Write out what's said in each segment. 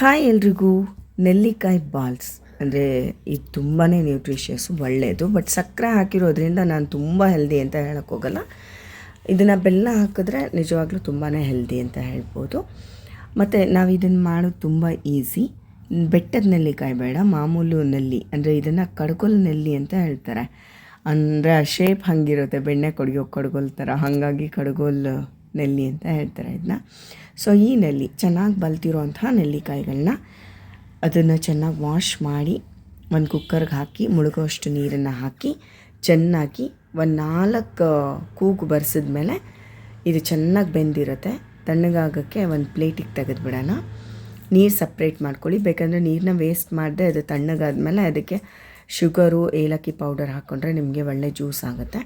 Hi ಎಲ್ರಿಗೂ. ನೆಲ್ಲಿಕಾಯಿ balls. ಅಂದರೆ ಇದು ತುಂಬಾ ನ್ಯೂಟ್ರಿಷಿಯಸ್ ಒಳ್ಳೆಯದು ಬಟ್ ಸಕ್ಕರೆ ಹಾಕಿರೋದ್ರಿಂದ ನಾನು ತುಂಬ ಹೆಲ್ದಿ ಅಂತ ಹೇಳೋಕ್ಕೋಗಲ್ಲ ಇದನ್ನು ಬೆಲ್ಲ ಹಾಕಿದ್ರೆ ನಿಜವಾಗ್ಲೂ ತುಂಬಾ ಹೆಲ್ದಿ ಅಂತ ಹೇಳ್ಬೋದು. ಮತ್ತು ನಾವು ಇದನ್ನು ಮಾಡೋದು ತುಂಬ ಈಸಿ ಬೆಟ್ಟದ ನೆಲ್ಲಿಕಾಯಿ ಬೇಡ, ಮಾಮೂಲು ನೆಲ್ಲಿ, ಅಂದರೆ ಇದನ್ನು ಕಡ್ಗೊಲ್ ನೆಲ್ಲಿ ಅಂತ ಹೇಳ್ತಾರೆ. ಅಂದರೆ ಆ ಶೇಪ್ ಹಂಗಿರುತ್ತೆ, ಬೆಣ್ಣೆ ಕೊಡಿಯೋ ಕಡ್ಗೋಲ್ ಥರ ಹಾಗಾಗಿ ಕಡ್ಗೋಲ್ ನೆಲ್ಲಿ ಅಂತ ಹೇಳ್ತಾರೆ ಇದನ್ನ. ಸೊ ಈ ನೆಲ್ಲಿ ಚೆನ್ನಾಗಿ ಬಲ್ತಿರೋಂತಹ ನೆಲ್ಲಿಕಾಯಿಗಳನ್ನ ಅದನ್ನು ಚೆನ್ನಾಗಿ ವಾಶ್ ಮಾಡಿ ಒಂದು ಕುಕ್ಕರ್ಗೆ ಹಾಕಿ ಮುಳುಗೋಷ್ಟು ನೀರನ್ನು ಹಾಕಿ ಚೆನ್ನಾಗಿ ಒಂದು ನಾಲ್ಕು ಕೂಗು ಬರ್ಸಿದ್ಮೇಲೆ ಇದು ಚೆನ್ನಾಗಿ ಬೆಂದಿರುತ್ತೆ. ತಣ್ಣಗಾಗೋಕ್ಕೆ ಒಂದು ಪ್ಲೇಟಿಗೆ ತೆಗೆದುಬಿಡೋಣ ನೀರು ಸಪ್ರೇಟ್ ಮಾಡ್ಕೊಳ್ಳಿ. ಬೇಕಂದರೆ ನೀರನ್ನ ವೇಸ್ಟ್ ಮಾಡದೆ ಅದು ತಣ್ಣಗಾದ್ಮೇಲೆ ಅದಕ್ಕೆ ಶುಗರು ಏಲಕ್ಕಿ ಪೌಡರ್ ಹಾಕ್ಕೊಂಡ್ರೆ ನಿಮಗೆ ಒಳ್ಳೆ ಜ್ಯೂಸ್ ಆಗುತ್ತೆ.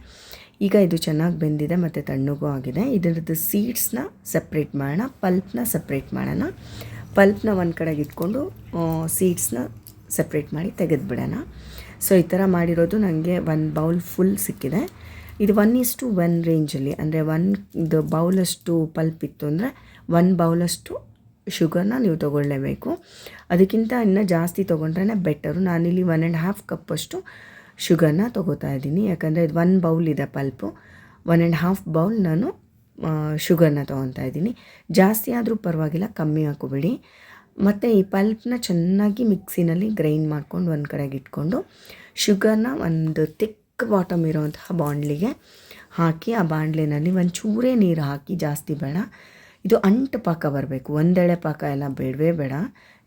ಈಗ ಇದು ಚೆನ್ನಾಗಿ ಬೆಂದಿದೆ ಮತ್ತು ತಣ್ಣಗೂ ಆಗಿದೆ. ಇದರದ್ದು ಸೀಡ್ಸ್ನ ಸಪ್ರೇಟ್ ಮಾಡೋಣ ಪಲ್ಪ್ನ ಸಪ್ರೇಟ್ ಮಾಡೋಣ. ಪಲ್ಪ್ನ ಒಂದು ಕಡೆಗೆ ಇಟ್ಕೊಂಡು ಸೀಡ್ಸ್ನ ಸಪ್ರೇಟ್ ಮಾಡಿ ತೆಗೆದುಬಿಡೋಣ ಸೊ ಈ ಥರ ಮಾಡಿರೋದು ನನಗೆ ಒಂದು ಬೌಲ್ ಫುಲ್ ಸಿಕ್ಕಿದೆ. ಇದು ಒನ್ ಇಸ್ಟು ಒನ್ ರೇಂಜಲ್ಲಿ ಅಂದರೆ ಒಂದು ಬೌಲಷ್ಟು ಪಲ್ಪ್ ಇತ್ತು ಅಂದರೆ ಒನ್ ಬೌಲಷ್ಟು ಶುಗರ್ನ ನೀವು ತೊಗೊಳ್ಳೇಬೇಕು ಅದಕ್ಕಿಂತ ಇನ್ನೂ ಜಾಸ್ತಿ ತೊಗೊಂಡ್ರೆ ಬೆಟರು ನಾನಿಲ್ಲಿ ಒನ್ ಆ್ಯಂಡ್ ಹಾಫ್ ಕಪ್ಪಷ್ಟು ಶುಗರ್ನ ತೊಗೋತಾ ಇದ್ದೀನಿ. ಯಾಕಂದರೆ ಇದು ಒನ್ ಬೌಲ್ ಇದೆ pulp. One and half bowl ನಾನು ಶುಗರ್ನ ತೊಗೊತಾ ಇದ್ದೀನಿ. ಜಾಸ್ತಿ ಆದರೂ ಪರವಾಗಿಲ್ಲ, ಕಮ್ಮಿ ಹಾಕೋಬೇಡಿ. ಮತ್ತು ಈ ಪಲ್ಪ್ನ ಚೆನ್ನಾಗಿ ಮಿಕ್ಸಿನಲ್ಲಿ ಗ್ರೈಂಡ್ ಮಾಡ್ಕೊಂಡು ಒಂದು ಕಡೆಗೆ ಇಟ್ಕೊಂಡು ಶುಗರ್ನ ಒಂದು ತಿಕ್ ಬಾಟಮ್ ಇರೋವಂತಹ ಬಾಂಡ್ಲಿಗೆ ಹಾಕಿ, ಆ ಬಾಂಡ್ಲಿನಲ್ಲಿ ಒಂದು ಚೂರೇ ನೀರು ಹಾಕಿ ಜಾಸ್ತಿ ಬೇಡ. ಇದು ಅಂಟು ಪಾಕ ಬರಬೇಕು. ಒಂದೆಳೆ ಪಾಕ ಎಲ್ಲ ಬೇಡವೇ ಬೇಡ.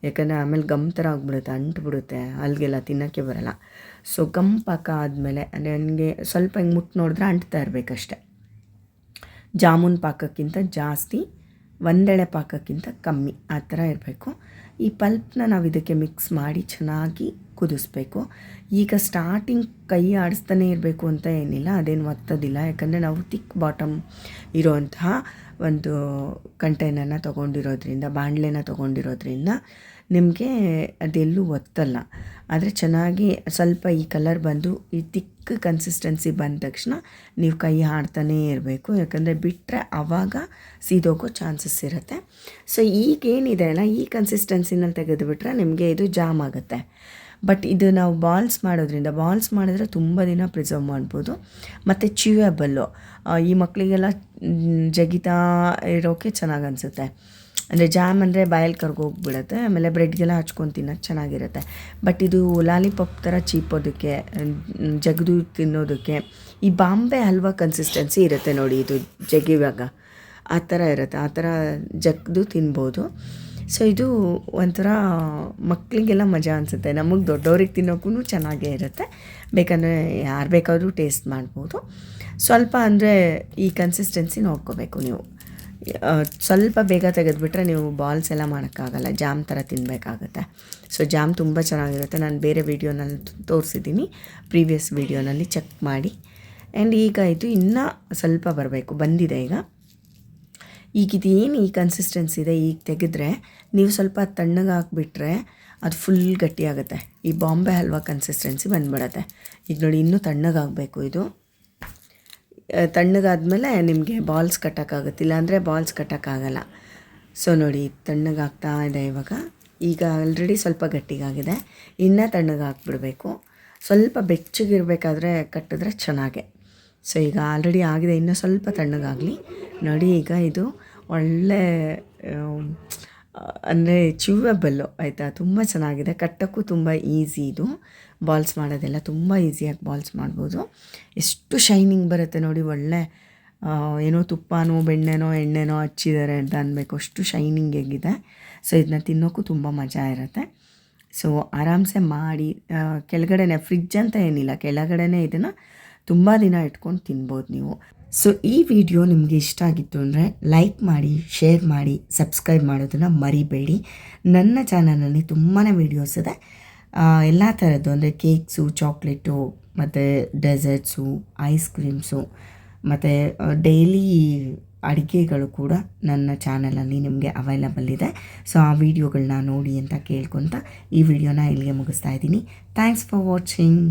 ಯಾಕಂದರೆ ಆಮೇಲೆ ಗಮ್ ಥರ ಆಗಿಬಿಡುತ್ತೆ ಅಂಟು ಬಿಡುತ್ತೆ ಅಲ್ಲಿಗೆಲ್ಲ ತಿನ್ನೋಕ್ಕೆ ಬರಲ್ಲ. ಸೊ ಗಮ್ ಪಾಕ ಆದಮೇಲೆ ಅಂದರೆ ನನಗೆ ಸ್ವಲ್ಪ ಹಿಂಗೆ ಮುಟ್ಟು ನೋಡಿದ್ರೆ ಅಂಟ್ತಾ ಇರಬೇಕಷ್ಟೆ. ಜಾಮೂನ್ ಪಾಕಕ್ಕಿಂತ ಜಾಸ್ತಿ ಒಂದೆಳೆ ಪಾಕಕ್ಕಿಂತ ಕಮ್ಮಿ ಆ ಥರ ಇರಬೇಕು. ಈ ಪಲ್ಪ್ನ ನಾವು ಇದಕ್ಕೆ ಮಿಕ್ಸ್ ಮಾಡಿ ಚೆನ್ನಾಗಿ ಕುದಿಸ್ಬೇಕು. ಈಗ ಸ್ಟಾರ್ಟಿಂಗ್ ಕೈ ಆಡಿಸ್ತಾನೆ ಇರಬೇಕು ಅಂತ ಏನಿಲ್ಲ, ಅದೇನು ಒತ್ತೋದಿಲ್ಲ. ಯಾಕಂದರೆ ನಾವು ತಿಕ್ ಬಾಟಮ್ ಇರೋಂತಹ ಒಂದು ಕಂಟೈನರ್ನ ತೊಗೊಂಡಿರೋದ್ರಿಂದ, ಬಾಣಲೆನ ತೊಗೊಂಡಿರೋದ್ರಿಂದ ನಿಮಗೆ ಅದೆಲ್ಲೂ ಒತ್ತಲ್ಲ. ಆದರೆ ಚೆನ್ನಾಗಿ ಸ್ವಲ್ಪ ಈ ಕಲರ್ ಬಂದು, ಈ ತಿಕ್ ಕನ್ಸಿಸ್ಟೆನ್ಸಿ ಬಂದ ತಕ್ಷಣ ನೀವು ಕೈ ಆಡ್ತಾನೇ ಇರಬೇಕು. ಯಾಕಂದರೆ ಬಿಟ್ಟರೆ ಆವಾಗ ಸೀದೋಗೋ ಚಾನ್ಸಸ್ ಇರುತ್ತೆ. ಸೊ ಈಗೇನಿದೆ ಅಲ್ಲ ಈ ಕನ್ಸಿಸ್ಟೆನ್ಸಿನಲ್ಲಿ ತೆಗೆದುಬಿಟ್ರೆ ನಿಮಗೆ ಇದು ಜಾಮ್ ಆಗುತ್ತೆ. ಬಟ್ ಇದು ನಾವು ಬಾಲ್ಸ್ ಮಾಡೋದ್ರಿಂದ ಬಾಲ್ಸ್ ಮಾಡಿದ್ರೆ ತುಂಬ ದಿನ ಪ್ರಿಸರ್ವ್ ಮಾಡ್ಬೋದು. ಮತ್ತು ಚ್ಯೂಯಬಲ್ಲು ಈ ಮಕ್ಕಳಿಗೆಲ್ಲ ಜಗಿತಾ ಇರೋಕ್ಕೆ ಚೆನ್ನಾಗಿ ಅನಿಸುತ್ತೆ. ಅಂದರೆ ಜಾಮ್ ಅಂದರೆ ಬಾಯಲ್ಲಿ ಕರ್ಗೋಗ್ಬಿಡುತ್ತೆ ಆಮೇಲೆ ಬ್ರೆಡ್ಗೆಲ್ಲ ಹಚ್ಕೊಂಡು ತಿನ್ನೋದು ಚೆನ್ನಾಗಿರುತ್ತೆ. ಬಟ್ ಇದು ಲಾಲಿಪಾಪ್ ಥರ ಚೀಪೋದಕ್ಕೆ ಜಗದು ತಿನ್ನೋದಕ್ಕೆ ಈ ಬಾಂಬೆ ಹಲ್ವಾ ಕನ್ಸಿಸ್ಟೆನ್ಸಿ ಇರುತ್ತೆ ನೋಡಿ ಇದು ಜಗಿವಾಗ ಆ ಥರ ಇರುತ್ತೆ, ಆ ಥರ ಜಗ್ದು ತಿನ್ಬೋದು. ಸೊ ಇದು ಒಂಥರ ಮಕ್ಕಳಿಗೆಲ್ಲ ಮಜಾ ಅನಿಸುತ್ತೆ, ನಮಗೆ ದೊಡ್ಡವ್ರಿಗೆ ತಿನ್ನೋಕ್ಕೂ ಚೆನ್ನಾಗೇ ಇರುತ್ತೆ, ಬೇಕಂದರೆ ಯಾರು ಬೇಕಾದರೂ ಟೇಸ್ಟ್ ಮಾಡ್ಬೋದು. ಸ್ವಲ್ಪ ಅಂದರೆ ಈ ಕನ್ಸಿಸ್ಟೆನ್ಸಿ ನೋಡ್ಕೋಬೇಕು ನೀವು. ಸ್ವಲ್ಪ ಬೇಗ ತೆಗೆದುಬಿಟ್ರೆ ನೀವು ಬಾಲ್ಸ್ ಎಲ್ಲ ಮಾಡೋಕ್ಕಾಗಲ್ಲ ಜಾಮ್ ಥರ ತಿನ್ನಬೇಕಾಗತ್ತೆ ಸೊ ಜಾಮ್ ತುಂಬ ಚೆನ್ನಾಗಿರುತ್ತೆ. ನಾನು ಬೇರೆ ವೀಡಿಯೋನಲ್ಲಿ ತೋರಿಸಿದ್ದೀನಿ. ಪ್ರೀವಿಯಸ್ ವೀಡಿಯೋನಲ್ಲಿ ಚೆಕ್ ಮಾಡಿ. ಆ್ಯಂಡ್ ಈಗ ಇದು ಇನ್ನೂ ಸ್ವಲ್ಪ ಬರಬೇಕು. ಬಂದಿದೆ ಈಗ. ಈಗ ಇದೇನು ಈ ಕನ್ಸಿಸ್ಟೆನ್ಸಿ ಇದೆ ಈಗ ತೆಗೆದ್ರೆ, ನೀವು ಸ್ವಲ್ಪ ತಣ್ಣಗೆ ಹಾಕ್ಬಿಟ್ರೆ ಅದು ಫುಲ್ ಗಟ್ಟಿಯಾಗುತ್ತೆ. ಈ ಬಾಂಬೆ ಹಲ್ವಾ ಕನ್ಸಿಸ್ಟೆನ್ಸಿ ಬಂದ್ಬಿಡತ್ತೆ. ಈಗ ನೋಡಿ, ಇನ್ನೂ ತಣ್ಣಗಾಗಬೇಕು ಇದು. ತಣ್ಣಗಾದ್ಮೇಲೆ ನಿಮಗೆ ಬಾಲ್ಸ್ ಕಟ್ಟೋಕ್ಕಾಗುತ್ತೆ. ಇಲ್ಲಾಂದರೆ ಬಾಲ್ಸ್ ಕಟ್ಟೋಕ್ಕಾಗಲ್ಲ. ಸೊ ನೋಡಿ, ತಣ್ಣಗಾಗ್ತಾ ಇದೆ ಇವಾಗ. ಈಗ ಆಲ್ರೆಡಿ ಸ್ವಲ್ಪ ಗಟ್ಟಿಗಾಗಿದೆ. ಇನ್ನೂ ತಣ್ಣಗಾಕ್ಬಿಡಬೇಕು ಸ್ವಲ್ಪ ಬೆಚ್ಚಗಿರಬೇಕಾದ್ರೆ ಕಟ್ಟಿದ್ರೆ ಚೆನ್ನಾಗೆ. ಸೊ ಈಗ ಆಲ್ರೆಡಿ ಆಗಿದೆ. ಇನ್ನೂ ಸ್ವಲ್ಪ ತಣ್ಣಗಾಗಲಿ. ನೋಡಿ, ಈಗ ಇದು ಒಳ್ಳೆ ಅಂದರೆ ಚ್ಯೂವಬಲ್ಲು ಆಯಿತಾ? ತುಂಬ ಚೆನ್ನಾಗಿದೆ. ಕಟ್ಟೋಕ್ಕೂ ತುಂಬ ಈಸಿ ಇದು. ಬಾಲ್ಸ್ ಮಾಡೋದೆಲ್ಲ ತುಂಬ ಈಸಿಯಾಗಿ ಬಾಲ್ಸ್ ಮಾಡ್ಬೋದು. ಎಷ್ಟು ಶೈನಿಂಗ್ ಬರುತ್ತೆ ನೋಡಿ, ಒಳ್ಳೆ ಏನೋ ತುಪ್ಪನೋ, ಬೆಣ್ಣೆನೋ, ಎಣ್ಣೆನೋ ಹಚ್ಚಿದ್ದಾರೆ ಅಂತ ಅನ್ಬೇಕು. ಅಷ್ಟು ಶೈನಿಂಗ್ ಹೇಗಿದೆ ಸೊ ಇದನ್ನ ತಿನ್ನೋಕ್ಕೂ ತುಂಬ ಮಜಾ ಇರುತ್ತೆ. ಸೊ ಆರಾಮ್ಸೆ ಮಾಡಿ ಕೆಳಗಡೆನೆ ಫ್ರಿಜ್ ಅಂತ ಏನಿಲ್ಲ, ಕೆಳಗಡೆನೇ ಇದನ್ನು ತುಂಬ ದಿನ ಇಟ್ಕೊಂಡು ತಿನ್ಬೋದು ನೀವು. ಸೊ ಈ ವಿಡಿಯೋ ನಿಮಗೆ ಇಷ್ಟ ಆಗಿತ್ತು ಅಂದರೆ ಲೈಕ್ ಮಾಡಿ ಶೇರ್ ಮಾಡಿ ಸಬ್ಸ್ಕ್ರೈಬ್ ಮಾಡೋದನ್ನು ಮರಿಬೇಡಿ. ನನ್ನ ಚಾನಲಲ್ಲಿ ತುಂಬಾ ವೀಡಿಯೋಸ್ ಇದೆ. ಎಲ್ಲ ಥರದ್ದು ಅಂದರೆ ಕೇಕ್ಸು ಚಾಕ್ಲೇಟು ಮತ್ತು ಡೆಸರ್ಟ್ಸು ಐಸ್ ಕ್ರೀಮ್ಸು ಮತ್ತು ಡೈಲಿ ಅಡುಗೆಗಳು ಕೂಡ ನನ್ನ ಚಾನಲಲ್ಲಿ ನಿಮಗೆ ಅವೈಲಬಲ್ ಇದೆ. ಸೊ ಆ ವಿಡಿಯೋಗಳನ್ನ ನೋಡಿ ಅಂತ ಕೇಳ್ಕೊತ ಈ ವಿಡಿಯೋನ ಇಲ್ಲಿಗೆ ಮುಗಿಸ್ತಾ ಇದ್ದೀನಿ. Thanks for watching